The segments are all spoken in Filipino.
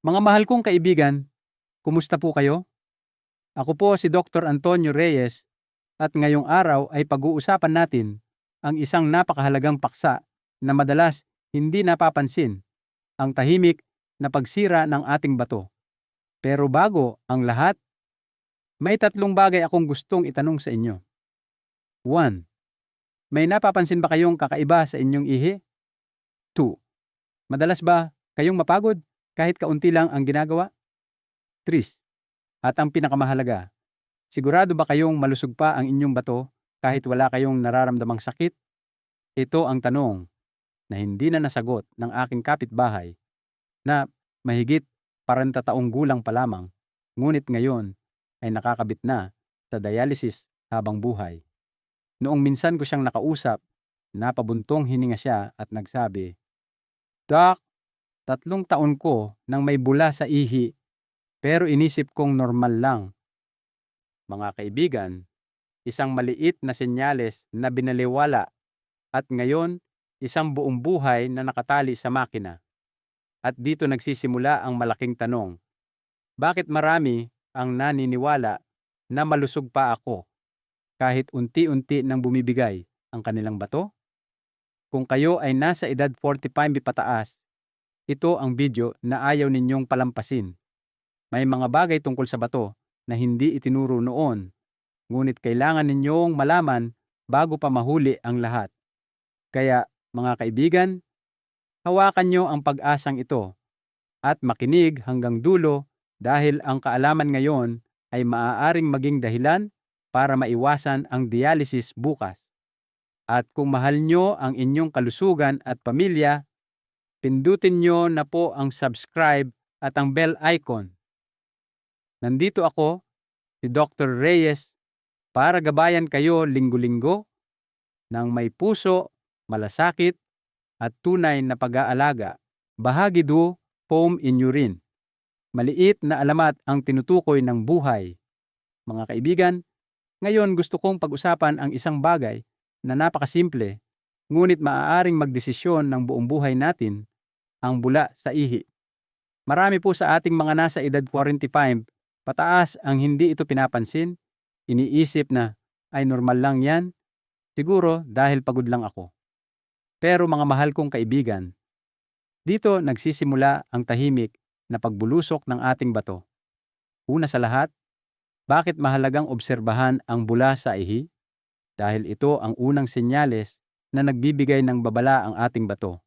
Mga mahal kong kaibigan, kumusta po kayo? Ako po si Dr. Antonio Reyes at ngayong araw ay pag-uusapan natin ang isang napakahalagang paksa na madalas hindi napapansin, ang tahimik na pagsira ng ating bato. Pero bago ang lahat, may tatlong bagay akong gustong itanong sa inyo. 1. May napapansin ba kayong kakaiba sa inyong ihi? 2. Madalas ba kayong mapagod kahit kaunti lang ang ginagawa? 3. At ang pinakamahalaga, sigurado ba kayong malusog pa ang inyong bato kahit wala kayong nararamdamang sakit? Ito ang tanong na hindi na nasagot ng aking kapitbahay na mahigit 40 taong gulang pa lamang, ngunit ngayon ay nakakabit na sa dialysis habang buhay. Noong minsan ko siyang nakausap, napabuntong hininga siya at nagsabi, Doc, tatlong taon ko nang may bula sa ihi, pero inisip kong normal lang. Mga kaibigan, isang maliit na senyales na binaliwala at ngayon isang buong buhay na nakatali sa makina. At dito nagsisimula ang malaking tanong. Bakit marami ang naniniwala na malusog pa ako kahit unti-unti nang bumibigay ang kanilang bato? Kung kayo ay nasa edad 45 pataas, ito ang video na ayaw ninyong palampasin. May mga bagay tungkol sa bato na hindi itinuro noon, ngunit kailangan ninyong malaman bago pa mahuli ang lahat. Kaya, mga kaibigan, hawakan nyo ang pag-asang ito at makinig hanggang dulo dahil ang kaalaman ngayon ay maaaring maging dahilan para maiwasan ang dialysis bukas. At kung mahal nyo ang inyong kalusugan at pamilya, pindutin nyo na po ang subscribe at ang bell icon. Nandito ako, si Dr. Reyes, para gabayan kayo linggo-linggo ng may puso, malasakit, at tunay na pag-aalaga. Bahagi do, foam in urine. Maliit na alamat ang tinutukoy ng buhay. Mga kaibigan, ngayon gusto kong pag-usapan ang isang bagay na napakasimple, ngunit maaaring magdesisyon ng buong buhay natin, ang bula sa ihi. Marami po sa ating mga nasa edad 45, pataas ang hindi ito pinapansin, iniisip na, ay normal lang yan, siguro dahil pagod lang ako. Pero mga mahal kong kaibigan, dito nagsisimula ang tahimik na pagbulusok ng ating bato. Una sa lahat, bakit mahalagang obserbahan ang bula sa ihi? Dahil ito ang unang senyales na nagbibigay ng babala ang ating bato.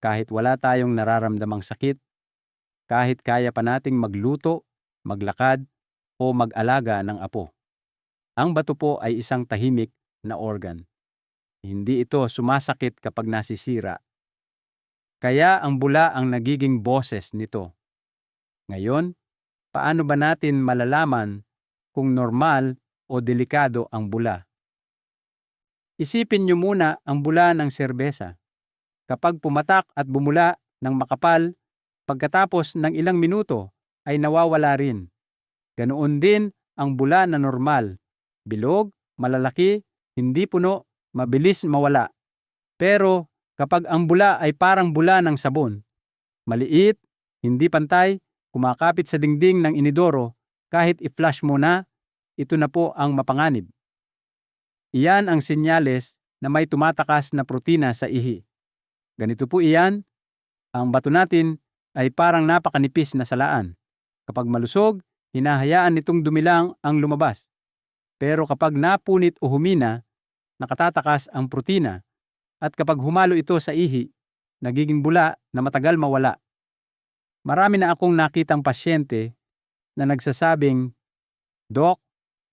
Kahit wala tayong nararamdamang sakit, kahit kaya pa nating magluto, maglakad, o mag-alaga ng apo. Ang bato po ay isang tahimik na organ. Hindi ito sumasakit kapag nasisira. Kaya ang bula ang nagiging boses nito. Ngayon, paano ba natin malalaman kung normal o delikado ang bula? Isipin niyo muna ang bula ng serbesa. Kapag pumatak at bumula ng makapal, pagkatapos ng ilang minuto ay nawawala rin. Ganoon din ang bula na normal. Bilog, malalaki, hindi puno, mabilis mawala. Pero kapag ang bula ay parang bula ng sabon, maliit, hindi pantay, kumakapit sa dingding ng inidoro, kahit i-flush mo na, ito na po ang mapanganib. Iyan ang senyales na may tumatakas na protina sa ihi. Ganito po iyan, ang bato natin ay parang napakanipis na salaan. Kapag malusog, hinahayaan nitong dumilang ang lumabas. Pero kapag napunit o humina, nakatatakas ang protina at kapag humalo ito sa ihi, nagiging bula na matagal mawala. Marami na akong nakitang pasyente na nagsasabing, Dok,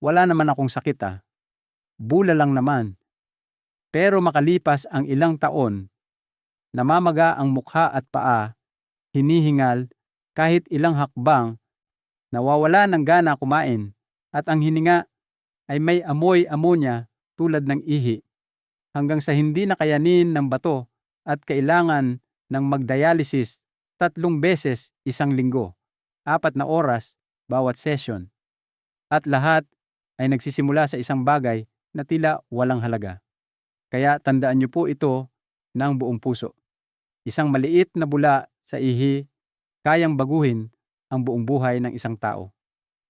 wala naman akong sakit ah. Bula lang naman. Pero makalipas ang ilang taon, namamaga ang mukha at paa, hinihingal, kahit ilang hakbang, nawawala ng gana kumain, at ang hininga ay may amoy amonya tulad ng ihi, hanggang sa hindi nakayanin ng bato at kailangan ng magdialysis tatlong beses isang linggo, apat na oras bawat session. At lahat ay nagsisimula sa isang bagay na tila walang halaga. Kaya tandaan niyo po ito ng buong puso. Isang maliit na bula sa ihi, kayang baguhin ang buong buhay ng isang tao.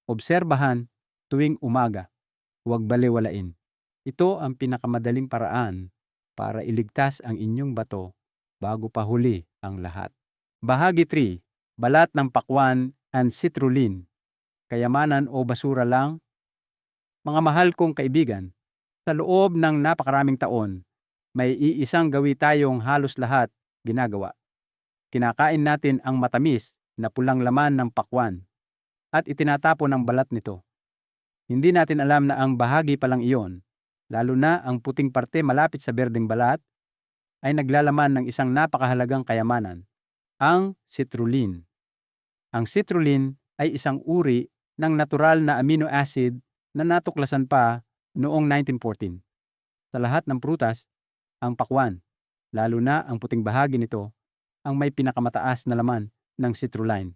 Obserbahan tuwing umaga. Huwag baliwalain. Ito ang pinakamadaling paraan para iligtas ang inyong bato bago pa huli ang lahat. Bahagi 3. Balat ng pakwan and citrulline. Kayamanan o basura lang? Mga mahal kong kaibigan, sa loob ng napakaraming taon, may iisang gawi tayong halos lahat ginagawa. Kinakain natin ang matamis na pulang laman ng pakwan at itinatapon ang balat nito. Hindi natin alam na ang bahagi pa lang iyon, lalo na ang puting parte malapit sa berdeng balat, ay naglalaman ng isang napakahalagang kayamanan, ang citrulline. Ang citrulline ay isang uri ng natural na amino acid na natuklasan pa noong 1914. Sa lahat ng prutas, ang pakwan, lalo na ang puting bahagi nito, ang may pinakamataas na laman ng citrulline.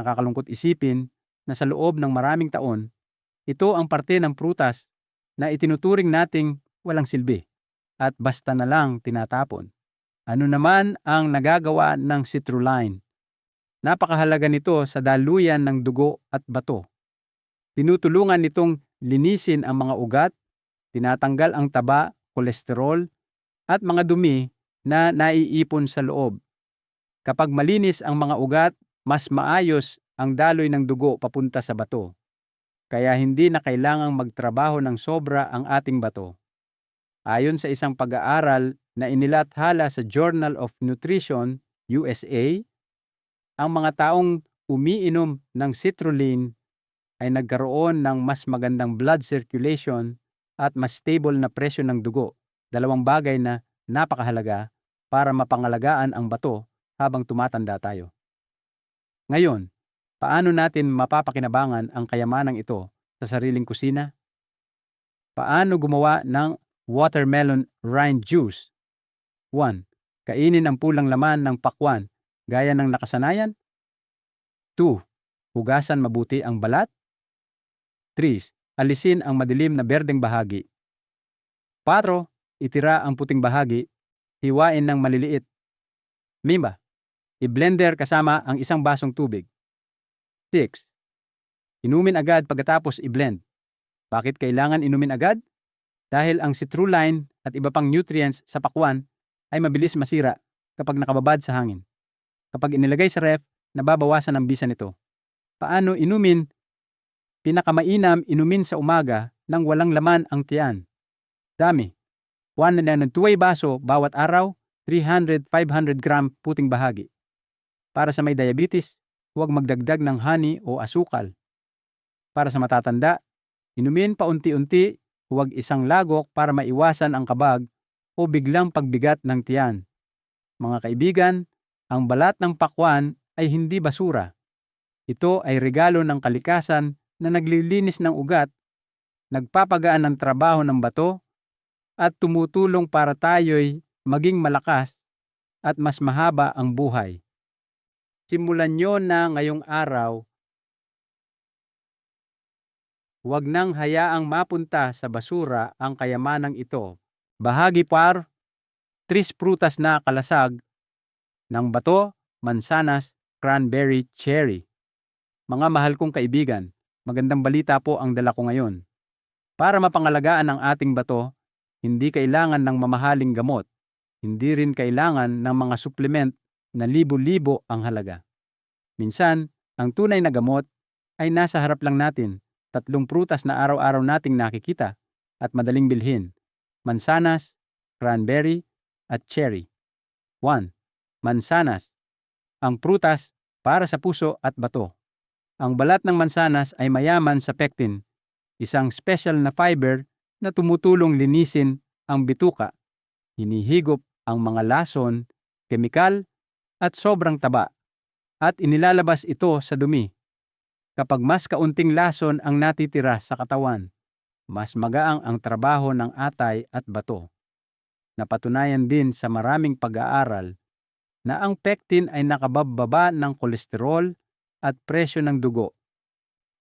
Nakakalungkot isipin na sa loob ng maraming taon, ito ang parte ng prutas na itinuturing nating walang silbi at basta na lang tinatapon. Ano naman ang nagagawa ng citrulline? Napakahalaga nito sa daluyan ng dugo at bato. Tinutulungan nitong linisin ang mga ugat, tinatanggal ang taba, kolesterol, at mga dumi na naiipon sa loob. Kapag malinis ang mga ugat, mas maayos ang daloy ng dugo papunta sa bato. Kaya hindi na kailangang magtrabaho ng sobra ang ating bato. Ayon sa isang pag-aaral na inilathala sa Journal of Nutrition, USA, ang mga taong umiinom ng citrulline ay nagkaroon ng mas magandang blood circulation at mas stable na presyo ng dugo, dalawang bagay na napakahalaga para mapangalagaan ang bato habang tumatanda tayo. Ngayon, paano natin mapapakinabangan ang kayamanang ito sa sariling kusina? Paano gumawa ng watermelon rind juice? 1. Kainin ang pulang laman ng pakwan gaya ng nakasanayan. 2. Hugasan mabuti ang balat. 3. Alisin ang madilim na berdeng bahagi. 4. Itira ang puting bahagi. Hiwain ng maliliit. Mimba. I-blender kasama ang isang basong tubig. 6. Inumin agad pagkatapos i-blend. Bakit kailangan inumin agad? Dahil ang citrulline at iba pang nutrients sa pakwan ay mabilis masira kapag nakababad sa hangin. Kapag inilagay sa ref, nababawasan ang bisa nito. Paano inumin? Pinakamainam inumin sa umaga nang walang laman ang tiyan. Dami. 1 na ng 2 baso bawat araw, 300-500 gram puting bahagi. Para sa may diabetes, huwag magdagdag ng honey o asukal. Para sa matatanda, inumin paunti-unti, huwag isang lagok para maiwasan ang kabag o biglang pagbigat ng tiyan. Mga kaibigan, ang balat ng pakwan ay hindi basura. Ito ay regalo ng kalikasan na naglilinis ng ugat, nagpapagaan ng trabaho ng bato, at tumutulong para tayo'y maging malakas at mas mahaba ang buhay. Simulan nyo na ngayong araw. Huwag nang hayaang mapunta sa basura ang kayamanang ito. Bahagi par, tris prutas na kalasag ng bato, mansanas, cranberry, cherry. Mga mahal kong kaibigan, magandang balita po ang dala ko ngayon. Para mapangalagaan ang ating bato, hindi kailangan ng mamahaling gamot. Hindi rin kailangan ng mga supplement na libo-libo ang halaga. Minsan, ang tunay na gamot ay nasa harap lang natin, tatlong prutas na araw-araw nating nakikita at madaling bilhin. Mansanas, cranberry, at cherry. 1. Mansanas. Ang prutas para sa puso at bato. Ang balat ng mansanas ay mayaman sa pectin, isang special na fiber na tumutulong linisin ang bituka, hinihigop ang mga lason, kemikal, at sobrang taba, at inilalabas ito sa dumi. Kapag mas kaunting lason ang natitira sa katawan, mas magaang ang trabaho ng atay at bato. Napatunayan din sa maraming pag-aaral na ang pectin ay nakabababa ng kolesterol at presyo ng dugo,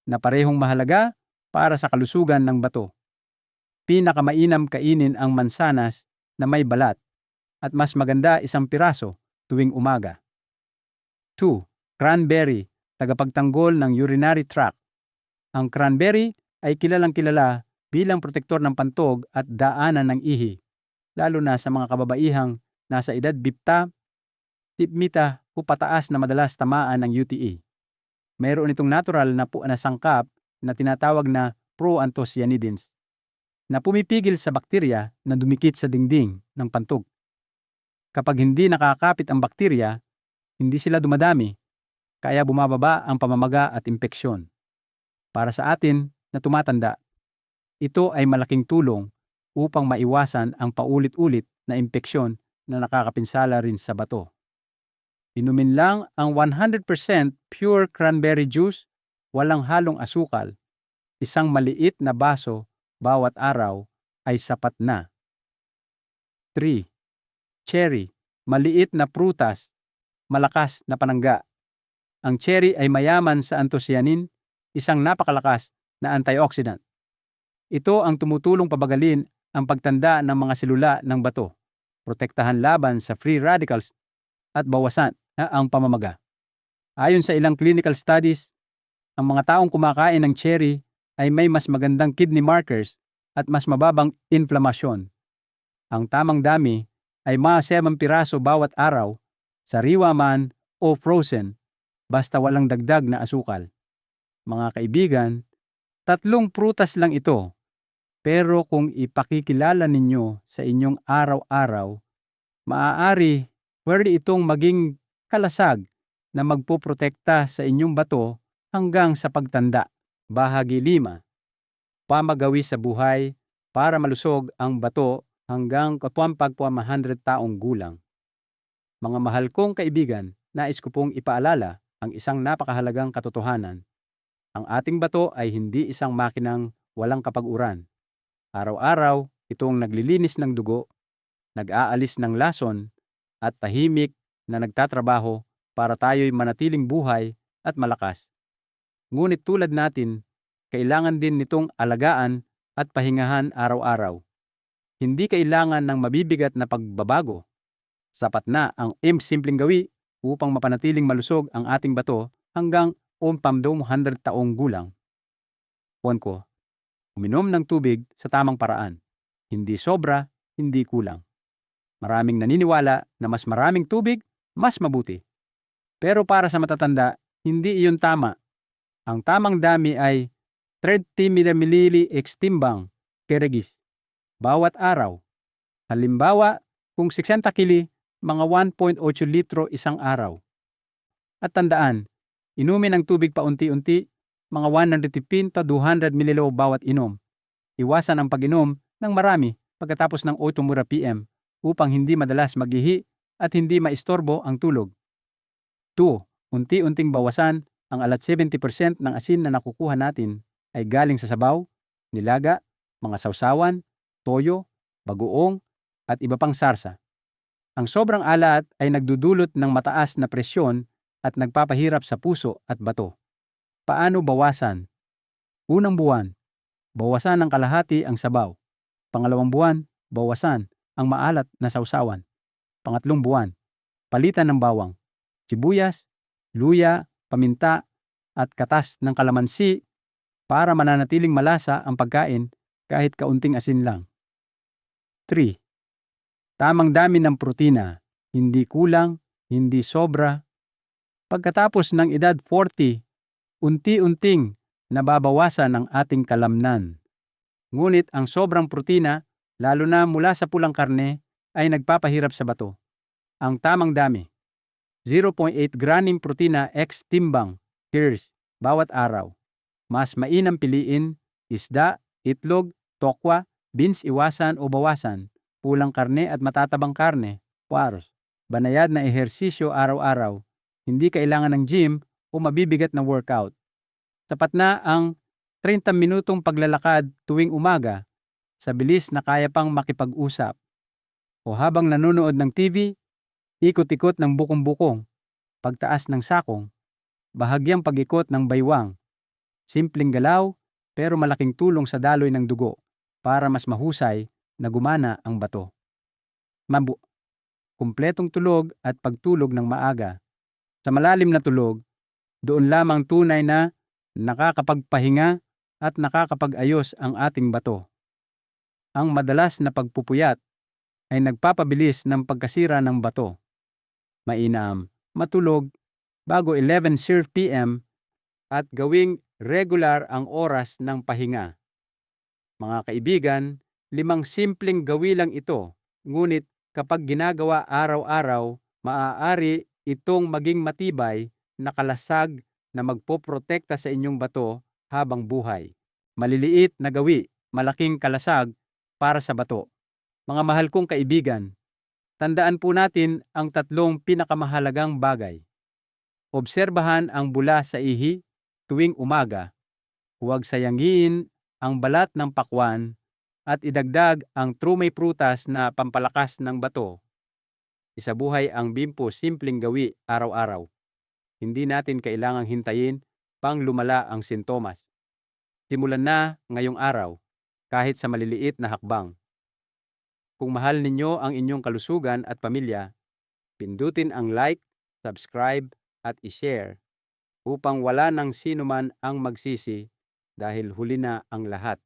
na parehong mahalaga para sa kalusugan ng bato. Pinakamainam kainin ang mansanas na may balat at mas maganda isang piraso tuwing umaga. 2. Cranberry, tagapagtanggol ng urinary tract. Ang cranberry ay kilalang kilala bilang protektor ng pantog at daanan ng ihi, lalo na sa mga kababaihang nasa edad bipta, tipmita o pataas na madalas tamaan ng UTE. Mayroon itong natural na, pu- na sangkap na tinatawag na proanthocyanidins na pumipigil sa bakterya na dumikit sa dingding ng pantog. Kapag hindi nakakapit ang bakterya, hindi sila dumadami, kaya bumababa ang pamamaga at impeksyon. Para sa atin na tumatanda, ito ay malaking tulong upang maiwasan ang paulit-ulit na impeksyon na nakakapinsala rin sa bato. Inumin lang ang 100% pure cranberry juice, walang halong asukal. Isang maliit na baso bawat araw ay sapat na. 3. Cherry, maliit na prutas, malakas na panangga. Ang cherry ay mayaman sa anthocyanin, isang napakalakas na antioxidant. Ito ang tumutulong pabagalin ang pagtanda ng mga selula ng bato, protektahan laban sa free radicals at bawasan na ang pamamaga. Ayon sa ilang clinical studies, ang mga taong kumakain ng cherry ay may mas magandang kidney markers at mas mababang inflamasyon. Ang tamang dami ay mga 7 piraso bawat araw, sariwa man o frozen, basta walang dagdag na asukal. Mga kaibigan, tatlong prutas lang ito, pero kung ipakikilala ninyo sa inyong araw-araw, maaari pwede itong maging kalasag na magpoprotekta sa inyong bato hanggang sa pagtanda. Bahagi 5. Pamagawi sa buhay para malusog ang bato hanggang kapwampagpwa 100 taong gulang. Mga mahal kong kaibigan, nais ko pong ipaalala ang isang napakahalagang katotohanan. Ang ating bato ay hindi isang makinang walang kapag-uran. Araw-araw, itong naglilinis ng dugo, nag-aalis ng lason, at tahimik na nagtatrabaho para tayo'y manatiling buhay at malakas. Ngunit tulad natin, kailangan din nitong alagaan at pahingahan araw-araw. Hindi kailangan ng mabibigat na pagbabago. Sapat na ang im simpleng gawi upang mapanatiling malusog ang ating bato hanggang umpamdong 100 taong gulang. Puan ko, uminom ng tubig sa tamang paraan. Hindi sobra, hindi kulang. Maraming naniniwala na mas maraming tubig, mas mabuti. Pero para sa matatanda, hindi iyon tama. Ang tamang dami ay 30 ml extimbang keregis bawat araw. Halimbawa, kung 60 kili, mga 1.8 litro isang araw. At tandaan, inumin ang tubig paunti-unti, mga 150 200 ml bawat inom. Iwasan ang pag-inom ng marami pagkatapos ng 8 mura PM upang hindi madalas magihi at hindi maistorbo ang tulog. 2. Unti-unting bawasan ang alat 70% ng asin na nakukuha natin ay galing sa sabaw, nilaga, mga sausawan, toyo, bagoong, at iba pang sarsa. Ang sobrang alat ay nagdudulot ng mataas na presyon at nagpapahirap sa puso at bato. Paano bawasan? Unang buwan, bawasan ng kalahati ang sabaw. Pangalawang buwan, bawasan ang maalat na sausawan. Pangatlong buwan, palitan ng bawang, sibuyas, luya, paminta, at katas ng kalamansi para mananatiling malasa ang pagkain kahit kaunting asin lang. 3. Tamang dami ng protina, hindi kulang, hindi sobra. Pagkatapos ng edad 40, unti-unting nababawasan ang ating kalamnan. Ngunit ang sobrang protina, lalo na mula sa pulang karne, ay nagpapahirap sa bato. Ang tamang dami, 0.8 granim protina ex timbang, kirs, bawat araw. Mas mainam piliin isda, itlog, tokwa, beans iwasan o bawasan, pulang karne at matatabang karne, puaros. Banayad na ehersisyo araw-araw, hindi kailangan ng gym o mabibigat na workout. Sapat na ang 30 minutong paglalakad tuwing umaga sa bilis na kaya pang makipag-usap. O habang nanonood ng TV, ikot-ikot ng bukong-bukong, pagtaas ng sakong, bahagyang pag-ikot ng baywang, simpleng galaw pero malaking tulong sa daloy ng dugo para mas mahusay na gumana ang bato. Mabu. Kumpletong tulog at pagtulog ng maaga. Sa malalim na tulog, Doon lamang tunay na nakakapagpahinga at nakakapag-ayos ang ating bato. Ang madalas na pagpupuyat ay nagpapabilis ng pagkasira ng bato. Mainam, matulog bago 11 sir PM at gawing regular ang oras ng pahinga. Mga kaibigan, limang simpleng gawi lang ito, ngunit kapag ginagawa araw-araw, maaari itong maging matibay na kalasag na magpoprotekta sa inyong bato habang buhay. Maliliit na gawi, malaking kalasag para sa bato. Mga mahal kong kaibigan, tandaan po natin ang tatlong pinakamahalagang bagay. Obserbahan ang bula sa ihi tuwing umaga. Huwag sayangin ang balat ng pakwan at idagdag ang trumay prutas na pampalakas ng bato. Isabuhay ang bimpo simpleng gawi araw-araw. Hindi natin kailangang hintayin pang lumala ang sintomas. Simulan na ngayong araw, kahit sa maliliit na hakbang. Kung mahal ninyo ang inyong kalusugan at pamilya, pindutin ang like, subscribe at i-share upang wala nang sino man ang magsisi dahil huli na ang lahat.